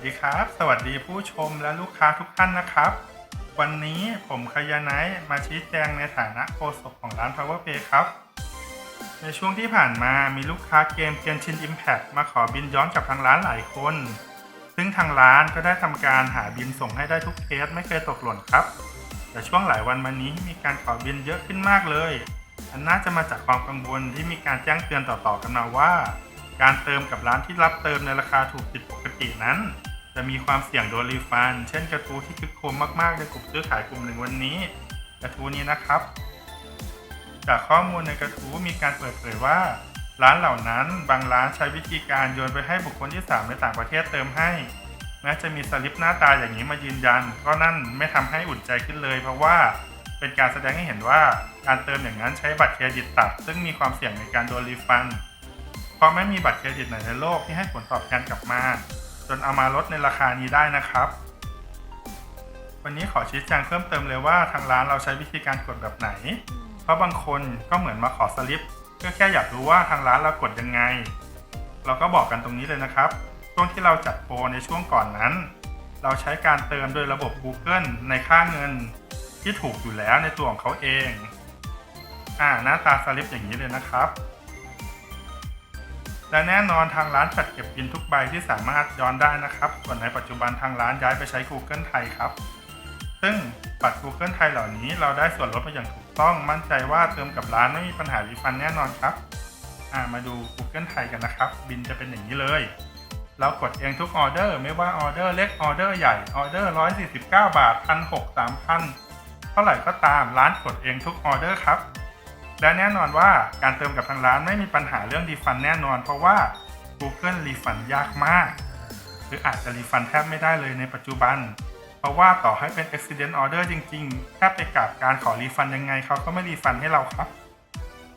วัสดีครับ สวัสดีผู้ชมและลูกค้าทุกท่านนะครับ วันนี้ผมคยาไนท์มาชี้แจงในฐานะโฆษกของร้าน PowerPay ครับ ในช่วงที่ผ่านมามีลูกค้าเกม Genshin Impact มาขอบินย้อนกับทางร้านหลายคน ซึ่งทางร้านก็ได้ทำการหาบินส่งให้ได้ทุกเคสไม่เคยตกหล่นครับ แต่ช่วงหลายวันมานี้มีการขอบินเยอะขึ้นมากเลยอันน่าจะมาจากความกังวลที่มีการแจ้งเตือนต่อๆกันมาว่าการเติมกับร้านที่รับเติมในราคาถูกผิดปกตินั้น จะมีความเสี่ยงโดนรีฟัน เช่นกระทู้ที่คึกโครมมากๆในกลุ่มซื้อขายกลุ่มหนึ่งวันนี้ กระทู้นี้นะครับ จากข้อมูลในกระทู้มีการเปิดเผยว่า ร้านเหล่านั้นบางร้านใช้วิธีการโยนไปให้บุคคลที่ 3 ในต่างประเทศเติมให้ แม้จะมีสลิปหน้าตาอย่างนี้มายืนยัน ก็นั่นไม่ทำให้อุ่นใจขึ้นเลย เพราะว่าเป็นการแสดงให้เห็นว่าการเติมอย่างนั้นใช้บัตรเครดิตตัด ซึ่งมีความเสี่ยงในการโดนรีฟัน เพราะไม่มีบัตรเครดิตไหนในโลกที่ให้ผลตอบแทนกลับมา จนเอามาลดในราคานี้ได้นะครับ วันนี้ขอชี้แจงเพิ่มเติมเลยว่าทางร้านเราใช้วิธีการกดแบบไหน เพราะบางคนก็เหมือนมาขอสลิปก็แค่อยากรู้ว่าทางร้านเรากดยังไง เราก็บอกกันตรงนี้เลยนะครับ ช่วงที่เราจัดโปรในช่วงก่อนนั้น เราใช้การเติมโดยระบบ Google ในค่าเงินที่ถูกอยู่แล้วในตัวของเขาเอง อ่าหน้าตาสลิปอย่างนี้เลยนะครับ และแน่นอนทางร้านจัดเก็บบินทุกใบที่สามารถย้อนได้นะครับ ส่วนในปัจจุบันทางร้านย้ายไปใช้ Google ไทยครับ ซึ่งบัตร Google ไทยเหล่านี้เราได้ส่วนลดไปอย่างถูกต้องมั่นใจว่าเติมกับร้านไม่มีปัญหารีฟันแน่นอนครับามาดู Google ไทยกันนะครับ บินจะเป็นอย่างนี้เลย เรากดเองทุกออเดอร์ไม่ว่าออเดอร์เล็กออเดอร์ใหญ่ออเดอร์149 บาทพันหกสามพันเท่าไหร่ก็ตามร้านกดเองทุกออเดอร์ครับ และแน่นอนว่าการเติมกับทางร้านไม่มีปัญหาเรื่องรีฟันแน่นอน เพราะว่า Google รีฟันยากมาก หรืออาจจะรีฟันแทบไม่ได้เลยในปัจจุบัน เพราะว่าต่อให้เป็น accident order จริงๆ แทบไปกับการขอรีฟันยังไงเขาก็ไม่รีฟันให้เราครับ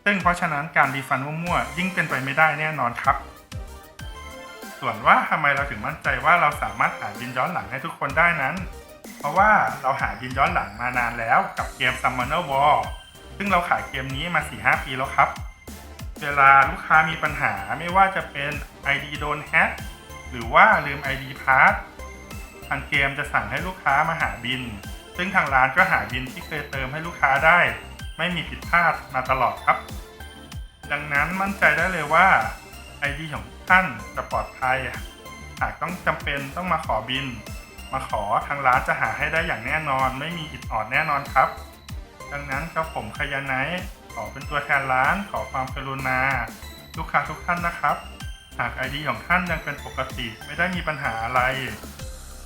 ซึ่งเพราะฉะนั้นการรีฟันมั่วๆยิ่งเป็นไปไม่ได้แน่นอนครับ ส่วนว่าทำไมเราถึงมั่นใจว่าเราสามารถหาบินย้อนหลังให้ทุกคนได้นั้น เพราะว่าเราหาบินย้อนหลังมานานแล้วกับเกม Summoner War ซึ่งเราขายเกมนี้มา 4-5 ปีแล้วครับ เวลาลูกค้ามีปัญหาไม่ว่าจะเป็น ID โดนแฮกหรือว่าลืม ID พาร์ททางเกมจะสั่งให้ลูกค้ามาหาบิน ซึ่งทางร้านก็หาบินที่เคยเติมให้ลูกค้าได้ ไม่มีผิดพลาดมาตลอดครับ ดังนั้นมั่นใจได้เลยว่า ID ของท่านจะปลอดภัยหากต้องจำเป็นต้องมาขอบิน มาขอทางร้านจะหาให้ได้อย่างแน่นอน ไม่มีอิดออดแน่นอนครับ ดังนั้นกับผมขยาไนขอเป็นตัวแทนร้านขอความกรุณา ลูกค้าทุกท่านนะครับ หาก ID ของท่านยังเป็นปกติไม่ได้มีปัญหาอะไร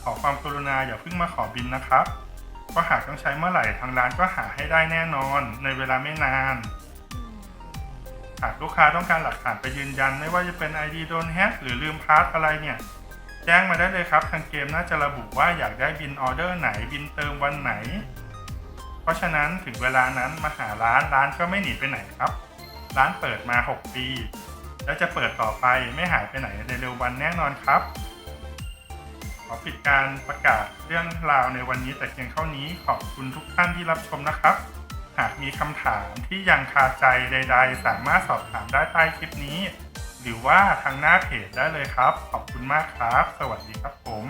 ขอความกรุณาอย่าเพิ่งมาขอบินนะครับเพราะหากต้องใช้เมื่อไหร่ทางร้านก็หาให้ได้แน่นอน ในเวลาไม่นาน หากลูกค้าต้องการหลักฐานไปยืนยัน ไม่ว่าจะเป็น ID โดนแฮกหรือลืมพาสอะไรเนี่ย แจ้งมาได้เลยครับ ทางเกมน่าจะระบุว่าอยากได้บินออเดอร์ไหนบินเติมวันไหน เพราะฉะนั้นถึงเวลานั้นมาหาร้านร้านก็ไม่หนีไปไหนครับ ร้านเปิดมา 6 ปี และจะเปิดต่อไปไม่หายไปไหนในเร็ววันแน่นอนครับ ขอปิดการประกาศเรื่องราวในวันนี้แต่เพียงเท่านี้ขอบคุณทุกท่านที่รับชมนะครับ หากมีคำถามที่ยังคาใจใด ๆ สามารถสอบถามได้ใต้คลิปนี้ หรือว่าทางหน้าเพจได้เลยครับ ขอบคุณมากครับ สวัสดีครับผม